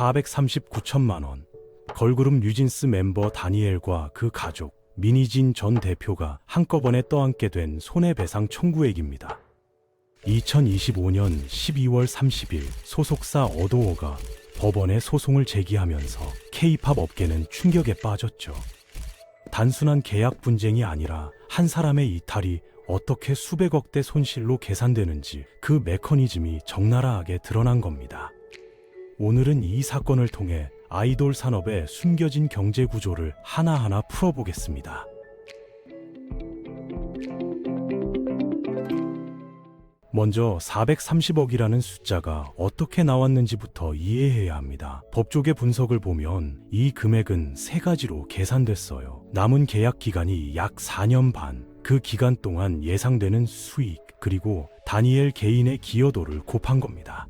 439천만 원. 걸그룹 뉴진스 멤버 다니엘과 그 가족 미니진 전 대표가 한꺼번에 떠안게 된 손해배상 청구액입니다. 2025년 12월 30일 소속사 어도어가 법원에 소송을 제기하면서 K-팝 업계는 충격에 빠졌죠. 단순한 계약 분쟁이 아니라 한 사람의 이탈이 어떻게 수백억 대 손실로 계산되는지 그 메커니즘이 적나라하게 드러난 겁니다. 오늘은 이 사건을 통해 아이돌 산업의 숨겨진 경제 구조를 하나하나 풀어보겠습니다. 먼저 430억이라는 숫자가 어떻게 나왔는지부터 이해해야 합니다. 법조계 분석을 보면 이 금액은 세 가지로 계산됐어요. 남은 계약 기간이 약 4년 반, 그 기간 동안 예상되는 수익, 그리고 다니엘 개인의 기여도를 곱한 겁니다.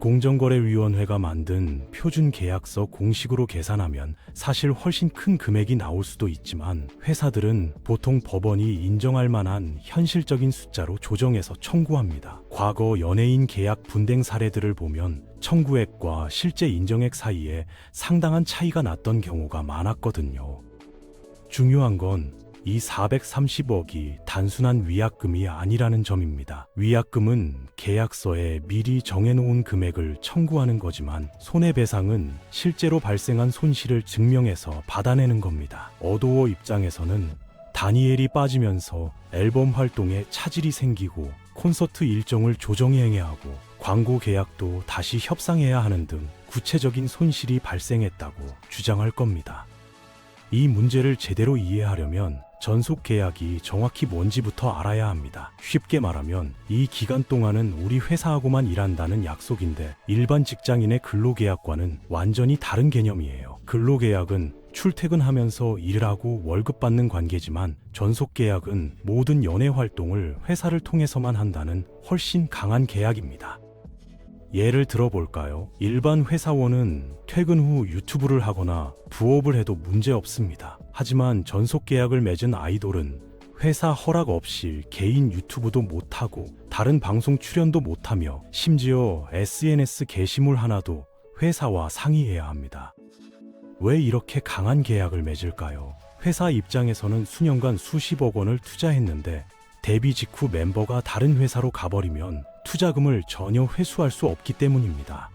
공정거래위원회가 만든 표준 계약서 공식으로 계산하면 사실 훨씬 큰 금액이 나올 수도 있지만 회사들은 보통 법원이 인정할 만한 현실적인 숫자로 조정해서 청구합니다. 과거 연예인 계약 분쟁 사례들을 보면 청구액과 실제 인정액 사이에 상당한 차이가 났던 경우가 많았거든요. 중요한 건 이 430억이 단순한 위약금이 아니라는 점입니다. 위약금은 계약서에 미리 정해놓은 금액을 청구하는 거지만 손해배상은 실제로 발생한 손실을 증명해서 받아내는 겁니다. 어도어 입장에서는 다니엘이 빠지면서 앨범 활동에 차질이 생기고 콘서트 일정을 조정해야 하고 광고 계약도 다시 협상해야 하는 등 구체적인 손실이 발생했다고 주장할 겁니다. 이 문제를 제대로 이해하려면 전속 계약이 정확히 뭔지부터 알아야 합니다. 쉽게 말하면 이 기간 동안은 우리 회사하고만 일한다는 약속인데 일반 직장인의 근로계약과는 완전히 다른 개념이에요. 근로계약은 출퇴근하면서 일을 하고 월급 받는 관계지만 전속 계약은 모든 연애 활동을 회사를 통해서만 한다는 훨씬 강한 계약입니다. 예를 들어볼까요? 일반 회사원은 퇴근 후 유튜브를 하거나 부업을 해도 문제 없습니다. 하지만 전속 계약을 맺은 아이돌은 회사 허락 없이 개인 유튜브도 못하고 다른 방송 출연도 못하며 심지어 SNS 게시물 하나도 회사와 상의해야 합니다. 왜 이렇게 강한 계약을 맺을까요? 회사 입장에서는 수년간 수십억 원을 투자했는데 데뷔 직후 멤버가 다른 회사로 가버리면 투자금을 전혀 회수할 수 없기 때문입니다.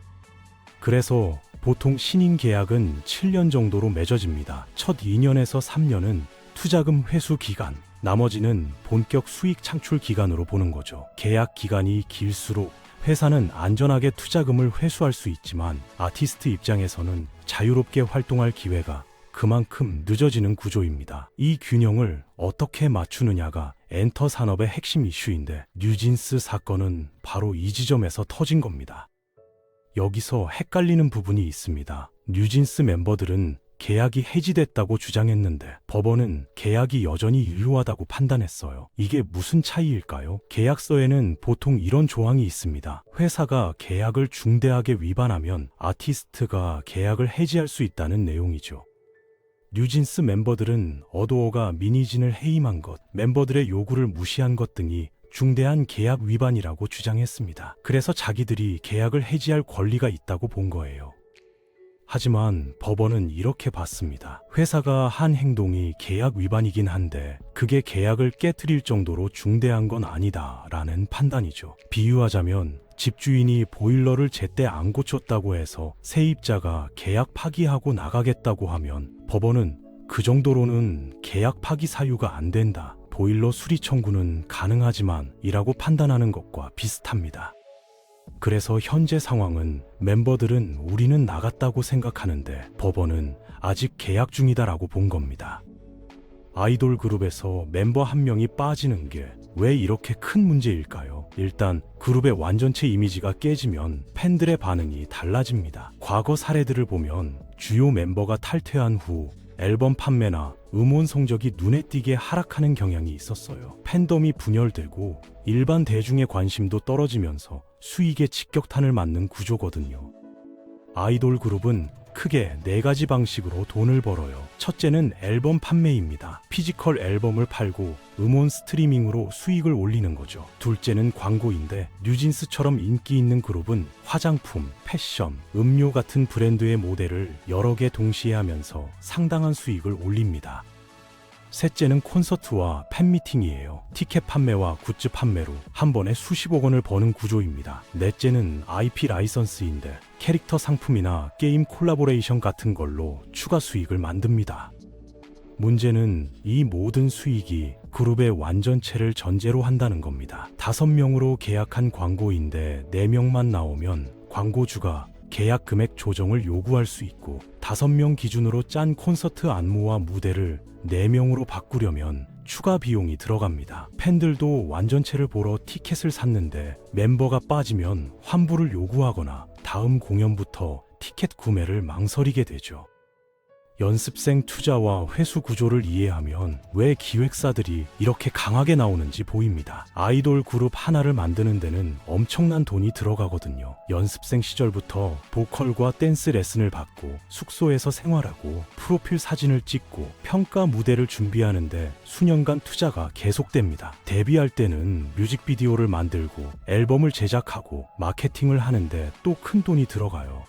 그래서 보통 신인 계약은 7년 정도로 맺어집니다. 첫 2년에서 3년은 투자금 회수 기간, 나머지는 본격 수익 창출 기간으로 보는 거죠. 계약 기간이 길수록 회사는 안전하게 투자금을 회수할 수 있지만 아티스트 입장에서는 자유롭게 활동할 기회가 그만큼 늦어지는 구조입니다. 이 균형을 어떻게 맞추느냐가 엔터 산업의 핵심 이슈인데 뉴진스 사건은 바로 이 지점에서 터진 겁니다. 여기서 헷갈리는 부분이 있습니다. 뉴진스 멤버들은 계약이 해지됐다고 주장했는데 법원은 계약이 여전히 유효하다고 판단했어요. 이게 무슨 차이일까요? 계약서에는 보통 이런 조항이 있습니다. 회사가 계약을 중대하게 위반하면 아티스트가 계약을 해지할 수 있다는 내용이죠. 뉴진스 멤버들은 어도어가 미니진을 해임한 것, 멤버들의 요구를 무시한 것 등이 중대한 계약 위반이라고 주장했습니다. 그래서 자기들이 계약을 해지할 권리가 있다고 본 거예요. 하지만 법원은 이렇게 봤습니다. 회사가 한 행동이 계약 위반이긴 한데 그게 계약을 깨뜨릴 정도로 중대한 건 아니다 라는 판단이죠. 비유하자면 집주인이 보일러를 제때 안 고쳤다고 해서 세입자가 계약 파기하고 나가겠다고 하면 법원은 그 정도로는 계약 파기 사유가 안 된다. 보일러 수리 청구는 가능하지만 이라고 판단하는 것과 비슷합니다. 그래서 현재 상황은 멤버들은 우리는 나갔다고 생각하는데 법원은 아직 계약 중이다라고 본 겁니다. 아이돌 그룹에서 멤버 한 명이 빠지는 게 왜 이렇게 큰 문제일까요? 일단 그룹의 완전체 이미지가 깨지면 팬들의 반응이 달라집니다. 과거 사례들을 보면 주요 멤버가 탈퇴한 후 앨범 판매나 음원 성적이 눈에 띄게 하락하는 경향이 있었어요. 팬덤이 분열되고 일반 대중의 관심도 떨어지면서 수익에 직격탄을 맞는 구조거든요. 아이돌 그룹은 크게 네 가지 방식으로 돈을 벌어요. 첫째는 앨범 판매입니다. 피지컬 앨범을 팔고 음원 스트리밍으로 수익을 올리는 거죠. 둘째는 광고인데 뉴진스처럼 인기 있는 그룹은 화장품, 패션, 음료 같은 브랜드의 모델을 여러 개 동시에 하면서 상당한 수익을 올립니다. 셋째는 콘서트와 팬미팅이에요. 티켓 판매와 굿즈 판매로 한 번에 수십억 원을 버는 구조입니다. 넷째는 IP 라이선스인데 캐릭터 상품이나 게임 콜라보레이션 같은 걸로 추가 수익을 만듭니다. 문제는 이 모든 수익이 그룹의 완전체를 전제로 한다는 겁니다. 다섯 명으로 계약한 광고인데 네 명만 나오면 광고주가 계약 금액 조정을 요구할 수 있고 다섯 명 기준으로 짠 콘서트 안무와 무대를 4명으로 바꾸려면 추가 비용이 들어갑니다. 팬들도 완전체를 보러 티켓을 샀는데 멤버가 빠지면 환불을 요구하거나 다음 공연부터 티켓 구매를 망설이게 되죠. 연습생 투자와 회수 구조를 이해하면 왜 기획사들이 이렇게 강하게 나오는지 보입니다. 아이돌 그룹 하나를 만드는 데는 엄청난 돈이 들어가거든요. 연습생 시절부터 보컬과 댄스 레슨을 받고 숙소에서 생활하고 프로필 사진을 찍고 평가 무대를 준비하는데 수년간 투자가 계속됩니다. 데뷔할 때는 뮤직비디오를 만들고 앨범을 제작하고 마케팅을 하는데 또 큰 돈이 들어가요.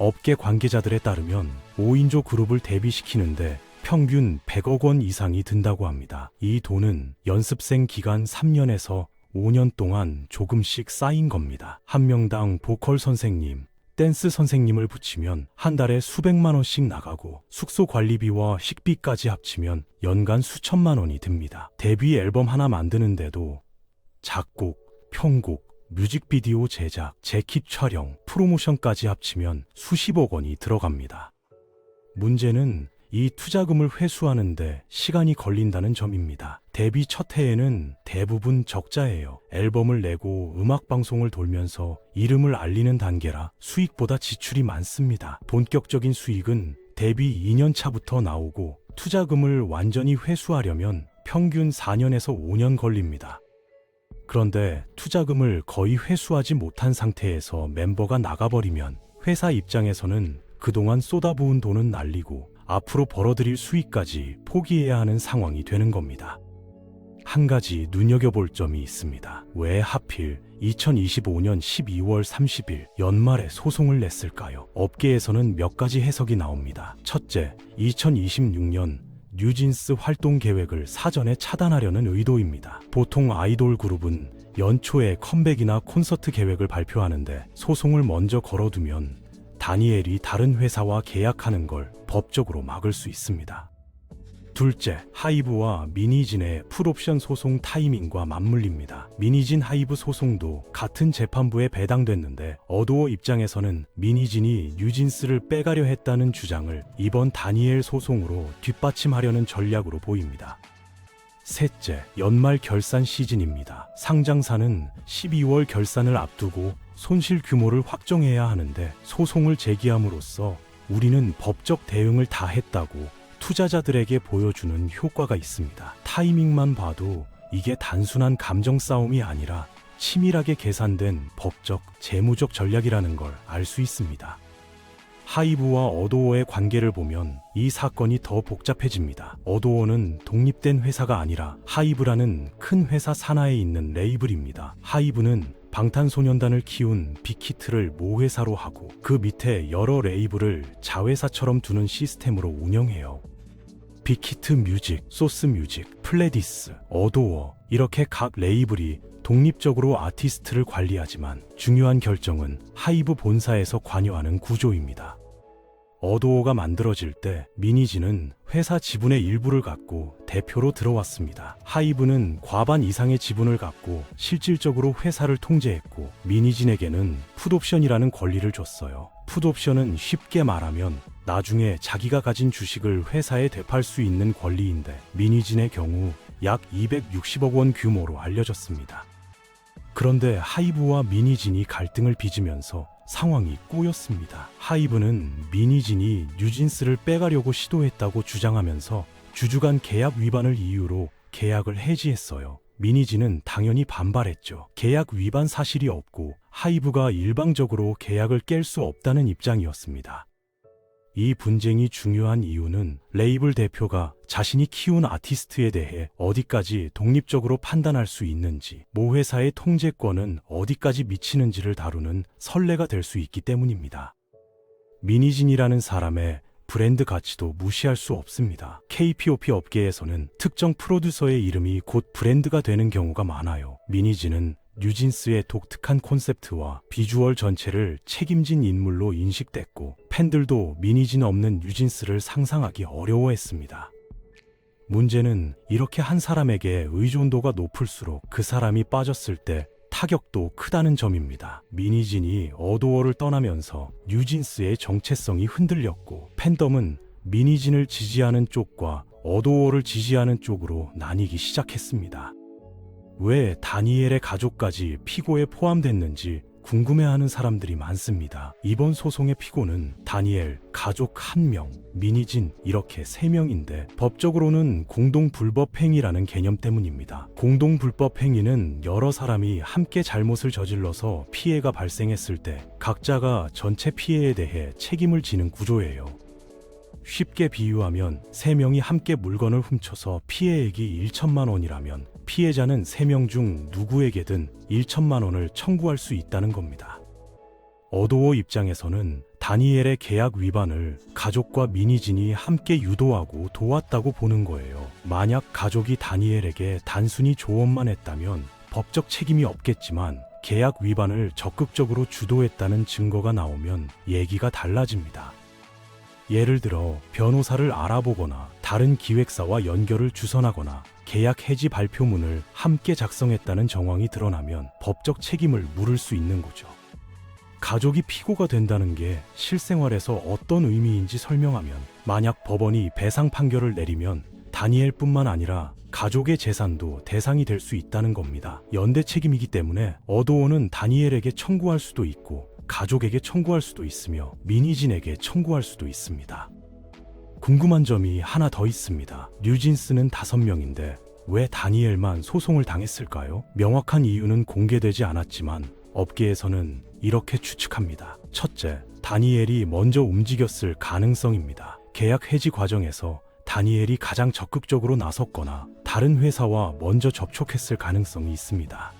업계 관계자들에 따르면 5인조 그룹을 데뷔시키는데 평균 100억 원 이상이 든다고 합니다. 이 돈은 연습생 기간 3년에서 5년 동안 조금씩 쌓인 겁니다. 한 명당 보컬 선생님, 댄스 선생님을 붙이면 한 달에 수백만 원씩 나가고 숙소 관리비와 식비까지 합치면 연간 수천만 원이 듭니다. 데뷔 앨범 하나 만드는데도 작곡, 편곡, 뮤직비디오 제작, 재킷 촬영, 프로모션까지 합치면 수십억 원이 들어갑니다. 문제는 이 투자금을 회수하는데 시간이 걸린다는 점입니다. 데뷔 첫 해에는 대부분 적자예요. 앨범을 내고 음악 방송을 돌면서 이름을 알리는 단계라 수익보다 지출이 많습니다. 본격적인 수익은 데뷔 2년 차부터 나오고 투자금을 완전히 회수하려면 평균 4년에서 5년 걸립니다. 그런데 투자금을 거의 회수하지 못한 상태에서 멤버가 나가버리면 회사 입장에서는 그동안 쏟아부은 돈은 날리고 앞으로 벌어들일 수익까지 포기해야 하는 상황이 되는 겁니다. 한 가지 눈여겨볼 점이 있습니다. 왜 하필 2025년 12월 30일 연말에 소송을 냈을까요? 업계에서는 몇 가지 해석이 나옵니다. 첫째, 2026년 뉴진스 활동 계획을 사전에 차단하려는 의도입니다. 보통 아이돌 그룹은 연초에 컴백이나 콘서트 계획을 발표하는데 소송을 먼저 걸어두면 다니엘이 다른 회사와 계약하는 걸 법적으로 막을 수 있습니다. 둘째, 하이브와 미니진의 풀옵션 소송 타이밍과 맞물립니다. 미니진 하이브 소송도 같은 재판부에 배당됐는데 어도어 입장에서는 미니진이 뉴진스를 빼가려 했다는 주장을 이번 다니엘 소송으로 뒷받침하려는 전략으로 보입니다. 셋째, 연말 결산 시즌입니다. 상장사는 12월 결산을 앞두고 손실 규모를 확정해야 하는데 소송을 제기함으로써 우리는 법적 대응을 다 했다고 투자자들에게 보여주는 효과가 있습니다. 타이밍만 봐도 이게 단순한 감정 싸움이 아니라 치밀하게 계산된 법적, 재무적 전략이라는 걸 알 수 있습니다. 하이브와 어도어의 관계를 보면 이 사건이 더 복잡해집니다. 어도어는 독립된 회사가 아니라 하이브라는 큰 회사 산하에 있는 레이블입니다. 하이브는 방탄소년단을 키운 빅히트를 모회사로 하고 그 밑에 여러 레이블을 자회사처럼 두는 시스템으로 운영해요. 빅히트 뮤직, 소스 뮤직, 플레디스, 어도어 이렇게 각 레이블이 독립적으로 아티스트를 관리하지만 중요한 결정은 하이브 본사에서 관여하는 구조입니다. 어도어가 만들어질 때 미니지는 회사 지분의 일부를 갖고 대표로 들어왔습니다. 하이브는 과반 이상의 지분을 갖고 실질적으로 회사를 통제했고 미니진에게는 풋옵션이라는 권리를 줬어요. 풋옵션은 쉽게 말하면 나중에 자기가 가진 주식을 회사에 되팔 수 있는 권리인데 미니진의 경우 약 260억 원 규모로 알려졌습니다. 그런데 하이브와 미니진이 갈등을 빚으면서 상황이 꼬였습니다. 하이브는 미니진이 뉴진스를 빼가려고 시도했다고 주장하면서 주주간 계약 위반을 이유로 계약을 해지했어요. 미니진은 당연히 반발했죠. 계약 위반 사실이 없고 하이브가 일방적으로 계약을 깰 수 없다는 입장이었습니다. 이 분쟁이 중요한 이유는 레이블 대표가 자신이 키운 아티스트에 대해 어디까지 독립적으로 판단할 수 있는지, 모 회사의 통제권은 어디까지 미치는지를 다루는 선례가 될 수 있기 때문입니다. 미니진이라는 사람의 브랜드 가치도 무시할 수 없습니다. KPOP 업계에서는 특정 프로듀서의 이름이 곧 브랜드가 되는 경우가 많아요. 미니진은 뉴진스의 독특한 콘셉트와 비주얼 전체를 책임진 인물로 인식됐고 팬들도 미니진 없는 뉴진스를 상상하기 어려워했습니다. 문제는 이렇게 한 사람에게 의존도가 높을수록 그 사람이 빠졌을 때 타격도 크다는 점입니다. 미니진이 어도어를 떠나면서 뉴진스의 정체성이 흔들렸고 팬덤은 미니진을 지지하는 쪽과 어도어를 지지하는 쪽으로 나뉘기 시작했습니다. 왜 다니엘의 가족까지 피고에 포함됐는지 궁금해하는 사람들이 많습니다. 이번 소송의 피고는 다니엘, 가족 한 명, 미니진 이렇게 세 명인데 법적으로는 공동 불법 행위라는 개념 때문입니다. 공동 불법 행위는 여러 사람이 함께 잘못을 저질러서 피해가 발생했을 때 각자가 전체 피해에 대해 책임을 지는 구조예요. 쉽게 비유하면 세명이 함께 물건을 훔쳐서 피해액이 1천만 원이라면 피해자는 세명중 누구에게든 1천만 원을 청구할 수 있다는 겁니다. 어도어 입장에서는 다니엘의 계약 위반을 가족과 미니진이 함께 유도하고 도왔다고 보는 거예요. 만약 가족이 다니엘에게 단순히 조언만 했다면 법적 책임이 없겠지만 계약 위반을 적극적으로 주도했다는 증거가 나오면 얘기가 달라집니다. 예를 들어 변호사를 알아보거나 다른 기획사와 연결을 주선하거나 계약 해지 발표문을 함께 작성했다는 정황이 드러나면 법적 책임을 물을 수 있는 거죠. 가족이 피고가 된다는 게 실생활에서 어떤 의미인지 설명하면 만약 법원이 배상 판결을 내리면 다니엘뿐만 아니라 가족의 재산도 대상이 될 수 있다는 겁니다. 연대 책임이기 때문에 어도어는 다니엘에게 청구할 수도 있고 가족에게 청구할 수도 있으며 미니진에게 청구할 수도 있습니다. 궁금한 점이 하나 더 있습니다. 뉴진스는 다섯 명인데 왜 다니엘만 소송을 당했을까요? 명확한 이유는 공개되지 않았지만 업계에서는 이렇게 추측합니다. 첫째, 다니엘이 먼저 움직였을 가능성입니다. 계약 해지 과정에서 다니엘이 가장 적극적으로 나섰거나 다른 회사와 먼저 접촉했을 가능성이 있습니다.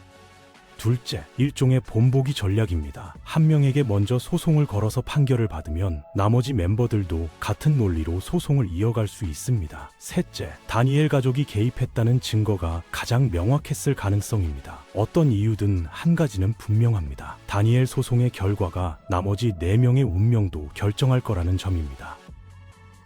둘째, 일종의 본보기 전략입니다. 한 명에게 먼저 소송을 걸어서 판결을 받으면 나머지 멤버들도 같은 논리로 소송을 이어갈 수 있습니다. 셋째, 다니엘 가족이 개입했다는 증거가 가장 명확했을 가능성입니다. 어떤 이유든 한 가지는 분명합니다. 다니엘 소송의 결과가 나머지 4명의 운명도 결정할 거라는 점입니다.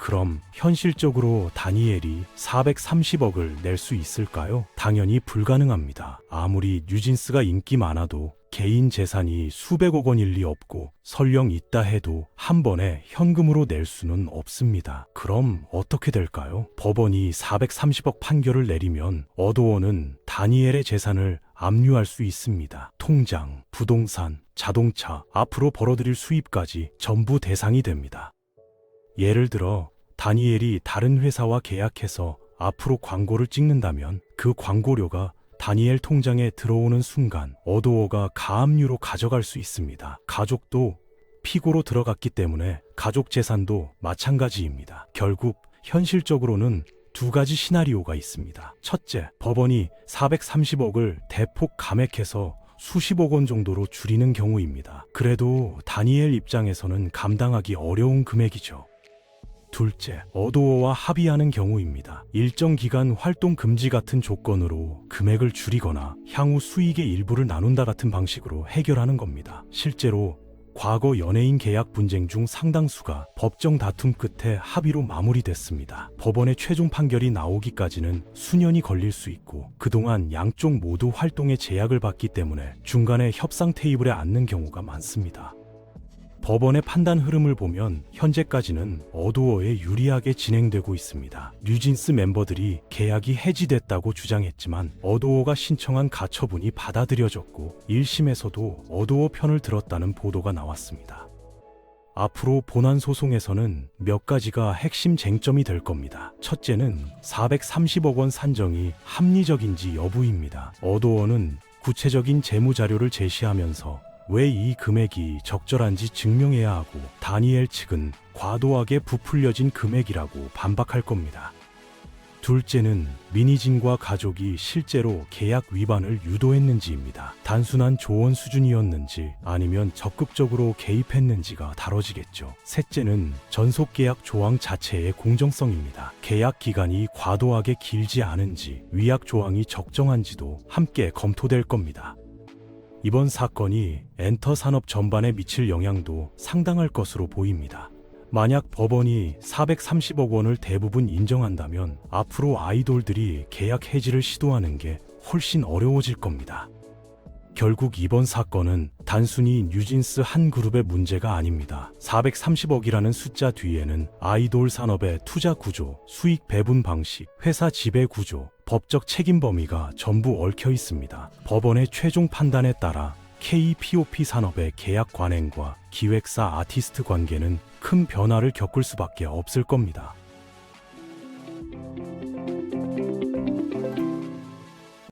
그럼 현실적으로 다니엘이 430억을 낼 수 있을까요? 당연히 불가능합니다. 아무리 뉴진스가 인기 많아도 개인 재산이 수백억 원일 리 없고 설령 있다 해도 한 번에 현금으로 낼 수는 없습니다. 그럼 어떻게 될까요? 법원이 430억 판결을 내리면 어도어는 다니엘의 재산을 압류할 수 있습니다. 통장, 부동산, 자동차, 앞으로 벌어들일 수입까지 전부 대상이 됩니다. 예를 들어 다니엘이 다른 회사와 계약해서 앞으로 광고를 찍는다면 그 광고료가 다니엘 통장에 들어오는 순간 어도어가 가압류로 가져갈 수 있습니다. 가족도 피고로 들어갔기 때문에 가족 재산도 마찬가지입니다. 결국 현실적으로는 두 가지 시나리오가 있습니다. 첫째, 법원이 430억을 대폭 감액해서 수십억 원 정도로 줄이는 경우입니다. 그래도 다니엘 입장에서는 감당하기 어려운 금액이죠. 둘째, 어도어와 합의하는 경우입니다. 일정 기간 활동 금지 같은 조건으로 금액을 줄이거나 향후 수익의 일부를 나눈다 같은 방식으로 해결하는 겁니다. 실제로 과거 연예인 계약 분쟁 중 상당수가 법정 다툼 끝에 합의로 마무리됐습니다. 법원의 최종 판결이 나오기까지는 수년이 걸릴 수 있고 그동안 양쪽 모두 활동에 제약을 받기 때문에 중간에 협상 테이블에 앉는 경우가 많습니다. 법원의 판단 흐름을 보면 현재까지는 어도어에 유리하게 진행되고 있습니다. 뉴진스 멤버들이 계약이 해지됐다고 주장했지만 어도어가 신청한 가처분이 받아들여졌고 1심에서도 어도어 편을 들었다는 보도가 나왔습니다. 앞으로 본안 소송에서는 몇 가지가 핵심 쟁점이 될 겁니다. 첫째는 430억 원 산정이 합리적인지 여부입니다. 어도어는 구체적인 재무 자료를 제시하면서 왜 이 금액이 적절한지 증명해야 하고 다니엘 측은 과도하게 부풀려진 금액이라고 반박할 겁니다. 둘째는 미니진과 가족이 실제로 계약 위반을 유도했는지입니다. 단순한 조언 수준이었는지 아니면 적극적으로 개입했는지가 다뤄지겠죠. 셋째는 전속 계약 조항 자체의 공정성입니다. 계약 기간이 과도하게 길지 않은지 위약 조항이 적정한지도 함께 검토될 겁니다. 이번 사건이 엔터 산업 전반에 미칠 영향도 상당할 것으로 보입니다. 만약 법원이 430억 원을 대부분 인정한다면 앞으로 아이돌들이 계약 해지를 시도하는 게 훨씬 어려워질 겁니다. 결국 이번 사건은 단순히 뉴진스 한 그룹의 문제가 아닙니다. 430억이라는 숫자 뒤에는 아이돌 산업의 투자 구조, 수익 배분 방식, 회사 지배 구조, 법적 책임 범위가 전부 얽혀 있습니다. 법원의 최종 판단에 따라 K-POP 산업의 계약 관행과 기획사 아티스트 관계는 큰 변화를 겪을 수밖에 없을 겁니다.